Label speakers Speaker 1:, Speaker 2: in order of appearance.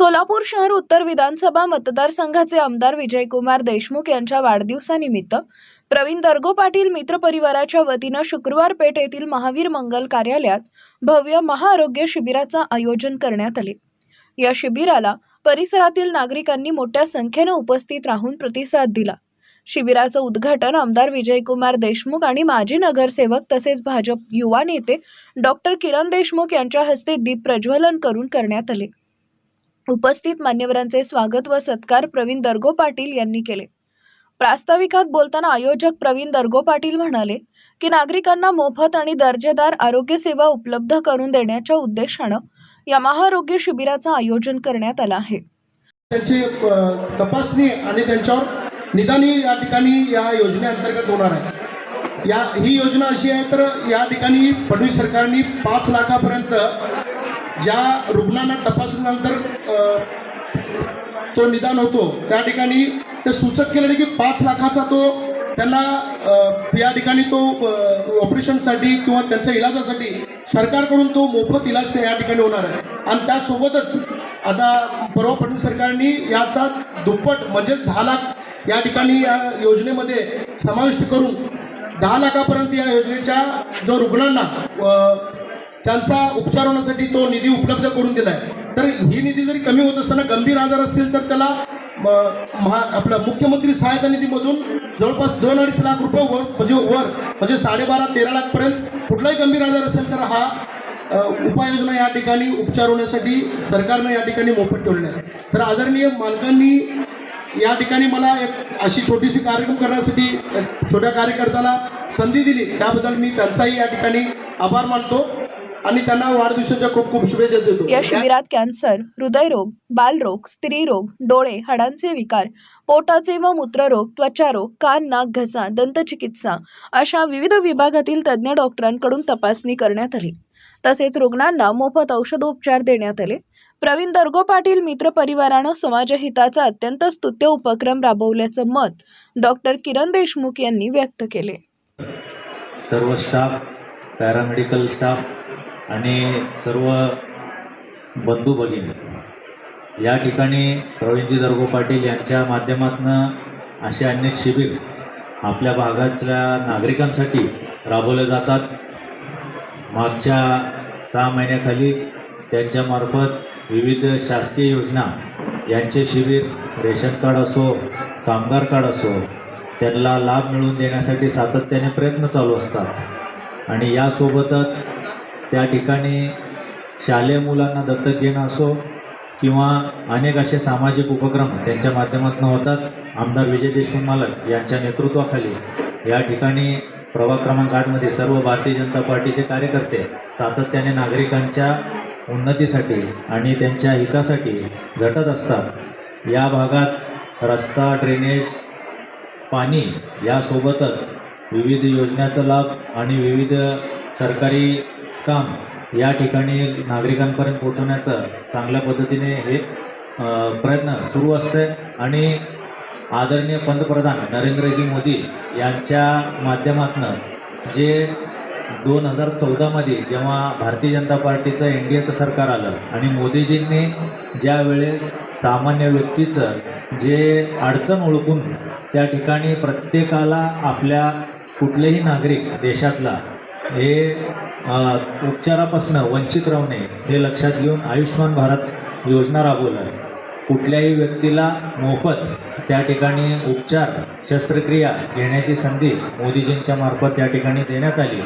Speaker 1: सोलापूर शहर उत्तर विधानसभा मतदारसंघाचे आमदार विजयकुमार देशमुख यांच्या वाढदिवसानिमित्त प्रवीण दर्गो पाटील मित्रपरिवाराच्या वतीनं शुक्रवार पेठ येथील महावीर मंगल कार्यालयात भव्य महाआरोग्य शिबिराचं आयोजन करण्यात आले. या शिबिराला परिसरातील नागरिकांनी मोठ्या संख्येनं उपस्थित राहून प्रतिसाद दिला. शिबिराचं उद्घाटन आमदार विजयकुमार देशमुख आणि माजी नगरसेवक तसेच भाजप युवा नेते डॉक्टर किरण देशमुख यांच्या हस्ते दीप प्रज्वलन करून करण्यात आले. उपस्थित मान्यवरांचे स्वागत व सत्कार प्रवीण दर्गो पाटील यांनी केले. प्रास्ताविकात बोलताना आयोजक प्रवीण दर्गो पाटील म्हणाले की नागरिकांना मोफत आणि दर्जेदार आरोग्य सेवा उपलब्ध करून देण्याच्या उद्देशानं या महाआरोग्य शिबिराचं आयोजन करण्यात आलं आहे.
Speaker 2: त्याची तपासणी आणि त्यांच्यावर निदानी या ठिकाणी या योजनेअंतर्गत होणार आहे या ही योजना अशी आहे तर या ठिकाणी फडणवीस सरकारने पाच लाखापर्यंत ज्या रुग्णांना तपासल्यानंतर तो निदान होतो त्या ठिकाणी ते सूचक केलेले की पाच लाखाचा तो त्यांना या ठिकाणी तो ऑपरेशनसाठी किंवा त्यांच्या इलाजासाठी सरकारकडून तो मोफत इलाज ते या ठिकाणी होणार आहे. आणि त्यासोबतच आता परवा फडणवीस सरकारने याचा दुप्पट म्हणजे दहा लाख या ठिकाणी या योजनेमध्ये समाविष्ट करून दहा लाखापर्यंत या योजनेच्या जो रुग्णांना त्यांचा उपचार होण्यासाठी तो निधी उपलब्ध करून दिला आहे तर ही निधी जरी कमी होत असताना गंभीर आजार असतील तर त्याला म, महा आपल्या मुख्यमंत्री सहायता निधीमधून जवळपास दोन अडीच लाख रुपये वर म्हणजे वर म्हणजे साडेबारा तेरा लाखपर्यंत कुठलाही गंभीर आजार असेल तर हा उपाययोजना या ठिकाणी उपचार होण्यासाठी सरकारनं या ठिकाणी मोफत ठेवलेला आहे. तर आदरणीय मालकांनी या ठिकाणी मला एक अशी छोटीशी कार्यक्रम करण्यासाठी एक छोट्या कार्यकर्त्याला संधी दिली. त्याबद्दल मी त्यांचाही या ठिकाणी आभार मानतो. आणि त्यांना वाढदिवसाच्या खूप खूप शुभेच्छा देतो.
Speaker 1: या शिबिरात कॅन्सर हृदयरोग बालरोग स्त्रीरोग डोळे हाडांचे विकार पोटाचे व मूत्ररोग त्वचारोग कान नाक घसा दंतचिकित्सा अशा विविध विभागातील तज्ज्ञ डॉक्टरांकडून तपासणी करण्यात आली. तसेच रुग्णांना मोफत औषधोपचार देण्यात आले. प्रवीण दर्गो पाटील मित्र परिवारानं समाजहिताचा अत्यंत स्तुत्य उपक्रम राबवल्याचं मत डॉक्टर किरण देशमुख यांनी व्यक्त केले.
Speaker 3: सर्व स्टाफ पॅरामेडिकल स्टाफ आणि सर्व बंधू भगिनी या ठिकाणी प्रवीणजी दर्गो पाटील यांच्या माध्यमातून असे अनेक शिबिर आपल्या भागातल्या नागरिकांसाठी राबवले जातात. मागच्या सहा महिन्याखाली त्यांच्यामार्फत विविध शासकीय योजना यांचे शिबिर रेशन कार्ड असो कामगार कार्ड असो त्यांना लाभ मिळवून देण्यासाठी सातत्याने प्रयत्न चालू असतात. आणि यासोबतच त्या ठिकाणी शालेय मुलांना दत्तक घेणं असो किंवा अनेक असे सामाजिक उपक्रम त्यांच्या माध्यमातून होतात. आमदार विजय देशमुख मालक यांच्या नेतृत्वाखाली या ठिकाणी प्रभाग क्रमांक आठमध्ये सर्व भारतीय जनता पार्टीचे कार्यकर्ते सातत्याने नागरिकांच्या उन्नतीसाठी आणि त्यांच्या हितासाठी झटत असतात. या भागात रस्ता ड्रेनेज पाणी यासोबतच विविध योजनांचा लाभ आणि विविध सरकारी काम या ठिकाणी नागरिकांपर्यंत पोहोचवण्याचं चांगल्या पद्धतीने हे प्रयत्न सुरू असते आणि आदरणीय पंतप्रधान नरेंद्रजी मोदी यांच्या माध्यमातून जे दोन हजार चौदामध्ये जेव्हा भारतीय जनता पार्टीचं एन डी एचं सरकार आलं आणि मोदीजींनी ज्यावेळेस सामान्य व्यक्तीचं जे अडचण ओळखून त्या ठिकाणी प्रत्येकाला आपल्या कुठलेही नागरिक देशातला हे उपचारापासून वंचित राहणे हे लक्षात घेऊन आयुष्मान भारत योजना राबवलं आहे. कुठल्याही व्यक्तीला मोफत त्या ठिकाणी उपचार शस्त्रक्रिया घेण्याची संधी मोदीजींच्या मार्फत त्या ठिकाणी देण्यात आली.